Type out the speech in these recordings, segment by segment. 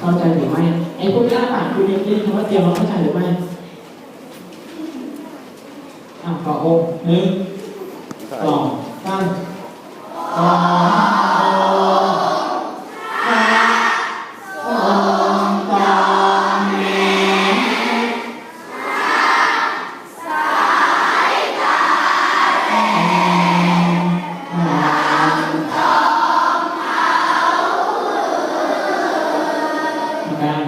เข้าใจหรือไม่ ไอ้พวกหน้าปากคุณยังได้ยินคำว่าเตรียมมาเข้าใจหรือไม่อะต่อองค์หนึ่งสองสาม กัน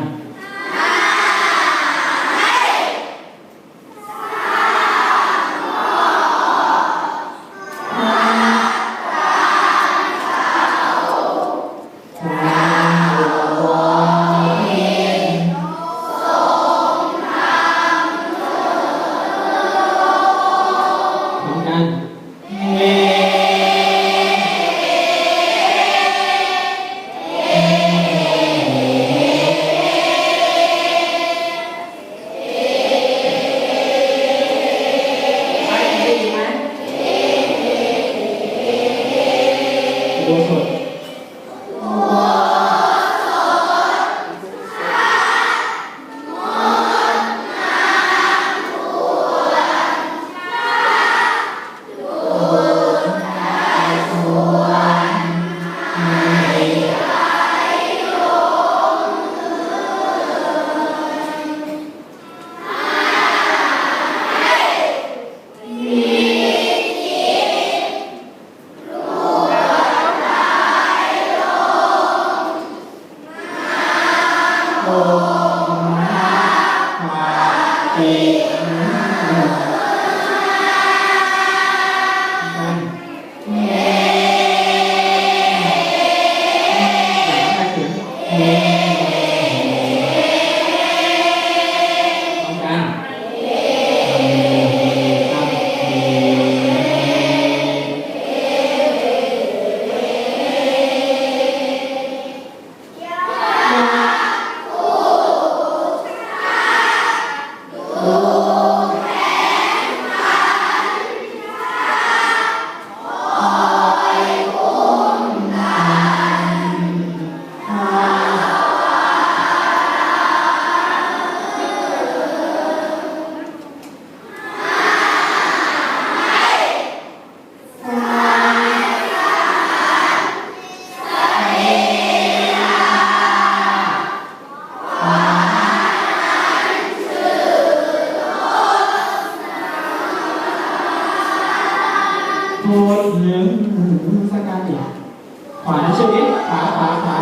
ขวาชื่อนี้ขาขาขา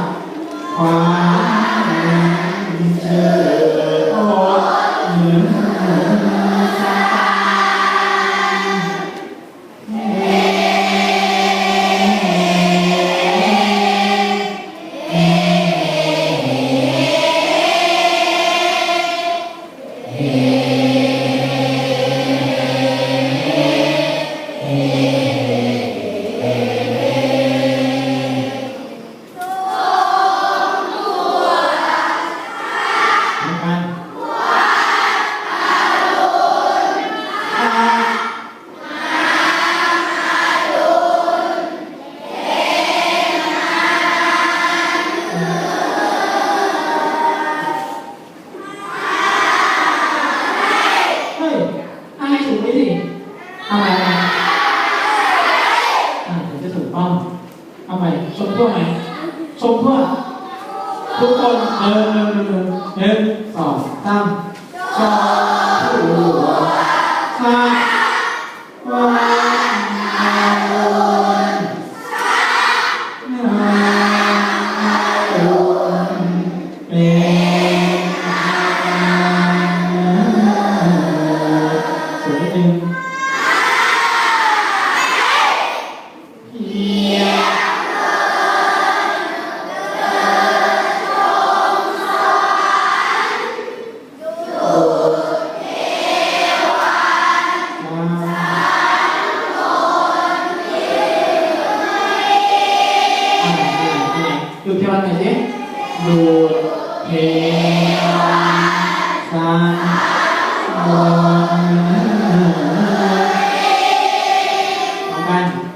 ขวา เอาใหม่ไหมอ่าจะถูกต้องเอาใหม่ชมทั่วไหมชมทั่วทุกคนเออเออเออเออหนึ่งสองสามชอหัวชา ดูเทวันหน่อย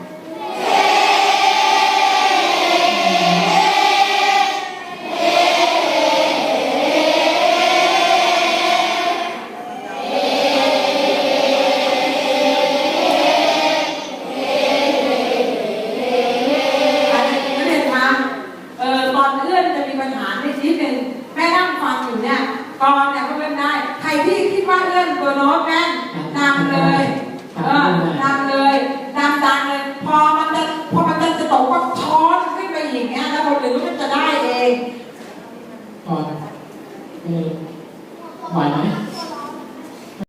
มันจะมีปัญหาในชีวิตหนึ่แม่นั่งฟังอยู่เนี่ยกรเนี่ยก็เล่นได้ ใครที่คิดว่าเอื้อนตัวน้อตแม่นนำเลย เออนำเลยนำดังเลย